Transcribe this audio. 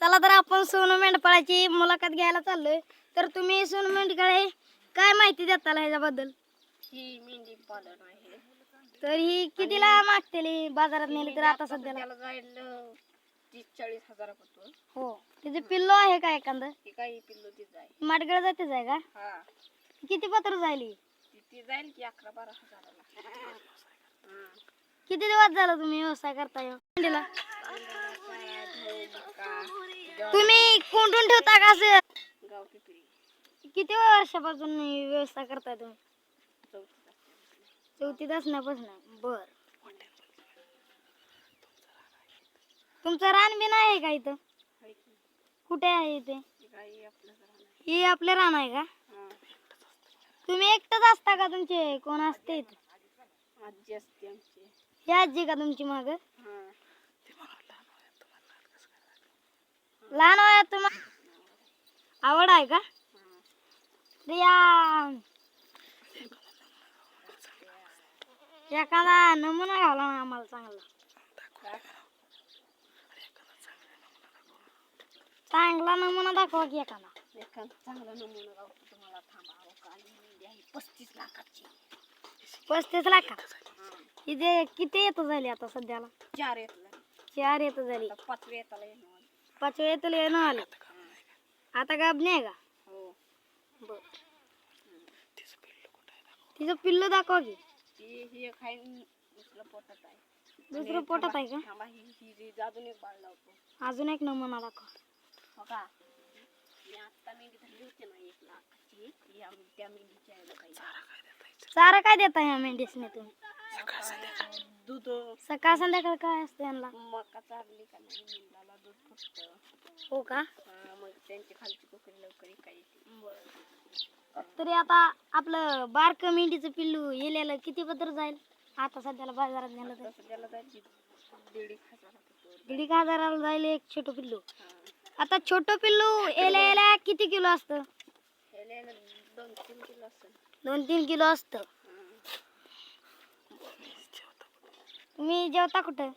चला तर आपण सोनू मेंढपाळाची मुलाखत घ्यायला चाललोय. तर तुम्ही सोनू मेंढकाळे काय माहिती देताल ह्याच्याबद्दल? ही मेंढी पालन आहे. तर ही कितीला मागतेली? बाजारात नेली तर आता सध्याला? त्याला तीस चाळीस हो. तिचे पिल्लो आहे का एखादं? ती काही पिल्लो ती जाईल माटगड जातेच आहे का? हा. किती पत्र ती ती जाईल की अकरा बारा हजाराला. किती दिवस झालं तुम्ही व्यवसाय करताय? हो? मेंढीला? तुम्ही कोंडून ठेवता का असं? किती वर्षापासून व्यवसाय करताय तुम्ही? चौथीत असण्यापासून बर. तुमचं रान बिन आहे का इथं? कुठे आहे इथे ही आपले रान आहे का. तुम्ही एकटंच असता का तुमचे? कोण असते इथं? आजी असते आमची. ही आजी का तुमची माग हा लहान वयात तुम्हाला आवड आहे का? तर या एखादा नमुना घाला ना आम्हाला चांगला. चांगला नमुना दाखवा की एखादा. चांगला नमुना तुम्हाला थांबा पस्तीस लाखाची. पस्तीस लाख? इथे किती येतं झाली आता सध्याला? चार येतला चार येतं झाली. पाचवी येताला येणार. पाचव्या येतं येणं आले. आता गाब नाही का? हो. बर. तिचं पिल्लू दाखवा. की. ही दुसरं पोटात आहे. दुसरं आणि पोटात थांबा- आहे का? थांबा ही ही अजून एक बाळ लावतो. अजून एक नमुना दाखवा. हो का? मी आत्ता मेंढी धरली होती ना एक लाखाची. ती आम्ही त्या मेंढीची आहे चारा काय देता ह्या मेंढीसने तुम्ही? दूध सकाळ संध्याकाळ काय असते यांना? मका चारली का नाही मेंढाला दूध फुटतं हो का? हा, मग त्यांची खालची कोकरी लवकर काही तरी आता आपलं बारक मेंढीचं पिल्लू येलेलं किती पत्र जाईल? आता सध्याला बाजारात नेलं तर. तसं त्याला दीड एक हजाराचं दीड एक हजाराला जाईल एक छोटं पिल्लू. आता छोटं पिल्लू येल्या येल्या किती किलो असतं? दोन तीन किलो असेल दोन तीन किलो असतं. तुम्ही जेवता कुठं?